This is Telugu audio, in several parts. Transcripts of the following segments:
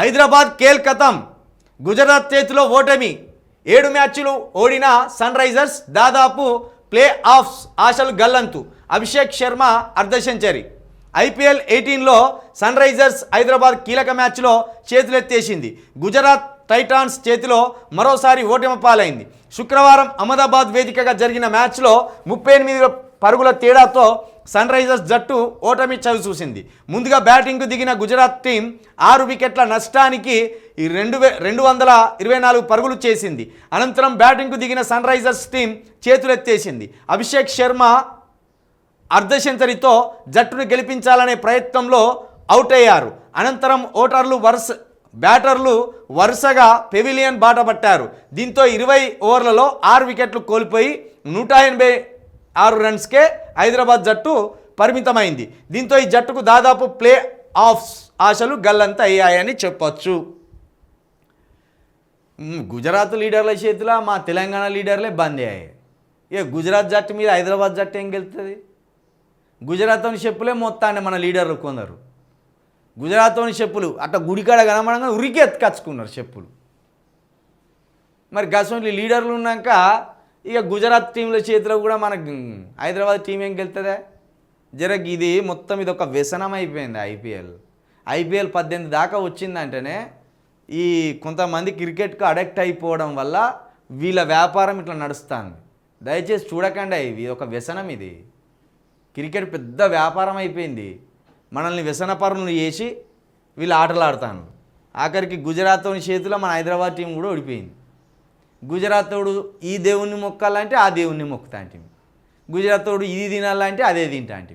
హైదరాబాద్ కేల్ కథం గుజరాత్ చేతిలో ఓటమి. ఏడు మ్యాచ్లు ఓడిన సన్ రైజర్స్ దాదాపు ప్లే ఆఫ్స్ ఆశలు గల్లంతు. అభిషేక్ శర్మ అర్ధ సెంచరీ ఐపీఎల్ ఎయిటీన్లో సన్ రైజర్స్ హైదరాబాద్ కీలక మ్యాచ్లో చేతులెత్తేసింది. గుజరాత్ టైటాన్స్ చేతిలో మరోసారి ఓటమి పాలైంది. శుక్రవారం అహ్మదాబాద్ వేదికగా జరిగిన మ్యాచ్లో ముప్పై ఎనిమిది పరుగుల తేడాతో సన్ రైజర్స్ జట్టు ఓటమి చవి చూసింది. ముందుగా బ్యాటింగ్కు దిగిన గుజరాత్ టీం ఆరు వికెట్ల నష్టానికి ఈ రెండు వే రెండు వందల ఇరవై నాలుగు పరుగులు చేసింది. అనంతరం బ్యాటింగ్కు దిగిన సన్ రైజర్స్ టీం చేతులెత్తేసింది. అభిషేక్ శర్మ అర్ధ సెంచరీతో జట్టును గెలిపించాలనే ప్రయత్నంలో అవుట్ అయ్యారు. అనంతరం ఓటర్లు వరుస బ్యాటర్లు వరుసగా పెవిలియన్ బాట పట్టారు. దీంతో ఇరవై ఓవర్లలో ఆరు వికెట్లు కోల్పోయి నూట ఎనభై ఆరు రన్స్కే హైదరాబాద్ జట్టు పరిమితమైంది. దీంతో ఈ జట్టుకు దాదాపు ప్లే ఆఫ్స్ ఆశలు గల్లంత అయ్యాయని చెప్పొచ్చు. గుజరాత్ లీడర్ల చేతిలో మా తెలంగాణ లీడర్లే బంద్ అయ్యాయి. ఇక గుజరాత్ జట్టు మీద హైదరాబాద్ జట్టు ఏం గెలుస్తుంది గుజరాత్లోని చెప్పులే మొత్తాన్ని మన లీడర్లు కొందరు. గుజరాత్లోని చెప్పులు అట్లా గుడికాడ కనబడంగా ఉరికి ఎత్తుకచ్చుకున్నారు చెప్పులు. మరి గసంటి లీడర్లు ఉన్నాక ఇక గుజరాత్ టీంల చేతిలో కూడా మనకు హైదరాబాద్ టీం ఏం గెలుతుందా? జరగ ఇది మొత్తం ఇది ఒక వ్యసనం అయిపోయింది ఐపీఎల్. ఐపీఎల్ పద్దెనిమిది దాకా వచ్చిందంటేనే ఈ కొంతమంది క్రికెట్కు అడెక్ట్ అయిపోవడం వల్ల వీళ్ళ వ్యాపారం ఇట్లా నడుస్తుంది. దయచేసి చూడకండి ఇది ఒక వ్యసనం ఇది. క్రికెట్ పెద్ద వ్యాపారం అయిపోయింది. మనల్ని వ్యసనపరులు చేసి వీళ్ళు ఆటలు ఆడతాను ఆఖరికి గుజరాత్తోని చేతిలో మన హైదరాబాద్ టీం కూడా ఓడిపోయింది. గుజరాతోడు ఈ దేవుణ్ణి మొక్కాలంటే ఆ దేవుణ్ణి మొక్కుతా అంటే గుజరాతోడు ఇది తినాలంటే అదే తింటా అంటే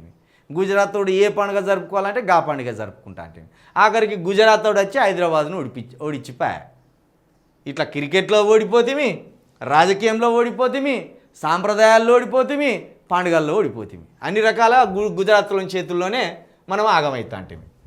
గుజరాత్తోడు ఏ పండుగ జరుపుకోవాలంటే గా పండుగ జరుపుకుంటా అంటే ఆఖరికి గుజరాత్తోడు వచ్చి హైదరాబాద్ను ఓడిపి ఓడిచ్చిపోయా ఇట్లా క్రికెట్లో ఓడిపోతిమి రాజకీయంలో ఓడిపోతిమి సాంప్రదాయాల్లో ఓడిపోతిమి పండుగల్లో ఓడిపోతిమి. అన్ని రకాల గు గుజరాత్లోని చేతుల్లోనే మనం ఆగమవుతా అంటే